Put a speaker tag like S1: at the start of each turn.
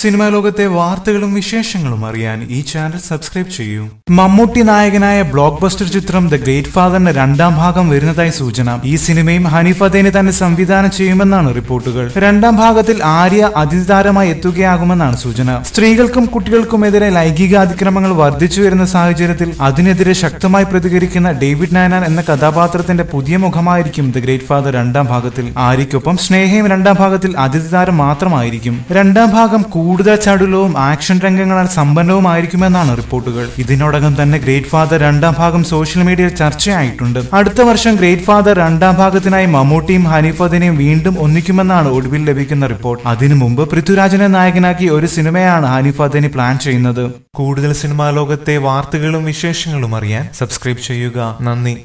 S1: Cinema ലോകത്തെ വാർത്തകളും വിശേഷങ്ങളും അറിയാൻ ഈ ചാനൽ സബ്സ്ക്രൈബ് ചെയ്യൂ. മമ്മൂട്ടി നായകനായ ബ്ലോക്ക് ബസ്റ്റർ ചിത്രം ദ ഗ്രേറ്റ് ഫാദറിന്റെ രണ്ടാം ഭാഗം വരുന്നതായി സൂചന. ഈ സിനിമയും ഹനീഫ് അദേനെ തന്നെ സംവിധാനം ചെയ്യുമെന്നാണ് റിപ്പോർട്ടുകൾ. രണ്ടാം ഭാഗത്തിൽ ആര്യ അതിഥിതാരമായി എത്തുകയാകുമെന്നാണ് സൂചന. സ്ത്രീകൾക്കും കുട്ടികൾക്കുമെതിരെ ലൈംഗിക അതിക്രമങ്ങൾ വർദ്ധിച്ചു വരുന്ന സാഹചര്യത്തിൽ അതിനെതിരെ ശക്തമായി പ്രതികരിക്കുന്ന ഡേവിഡ് നായനാൻ എന്ന കഥാപാത്രത്തിന്റെ പുതിയ മുഖമായിരിക്കും ദ ഗ്രേറ്റ് ഫാദർ രണ്ടാം ഭാഗത്തിൽ. ആര്യയ്ക്കൊപ്പം സ്നേഹയും രണ്ടാം ഭാഗത്തിൽ അതിഥിതാരം മാത്രമായിരിക്കും. രണ്ടാം ഭാഗം ചടുലവും ആക്ഷൻ രംഗങ്ങളാൽ സമ്പന്നവുമായിരിക്കുമെന്നാണ് റിപ്പോർട്ടുകൾ. ഇതിനോടകം തന്നെ ഗ്രേറ്റ് ഫാദർ രണ്ടാം ഭാഗം സോഷ്യൽ മീഡിയയിൽ ചർച്ചയായിട്ടുണ്ട്. അടുത്ത വർഷം ഗ്രേറ്റ് ഫാദർ രണ്ടാം ഭാഗത്തിനായി മമ്മൂട്ടിയും ഹനീഫദിനെയും വീണ്ടും ഒന്നിക്കുമെന്നാണ് ഒടുവിൽ ലഭിക്കുന്ന റിപ്പോർട്ട്. അതിനു മുമ്പ് പൃഥ്വിരാജിനെ നായകനാക്കി ഒരു സിനിമയാണ് ഹനീഫദിനി പ്ലാൻ ചെയ്യുന്നത്. കൂടുതൽ സിനിമാ ലോകത്തെ വാർത്തകളും വിശേഷങ്ങളും അറിയാൻ സബ്സ്ക്രൈബ് ചെയ്യുക. നന്ദി.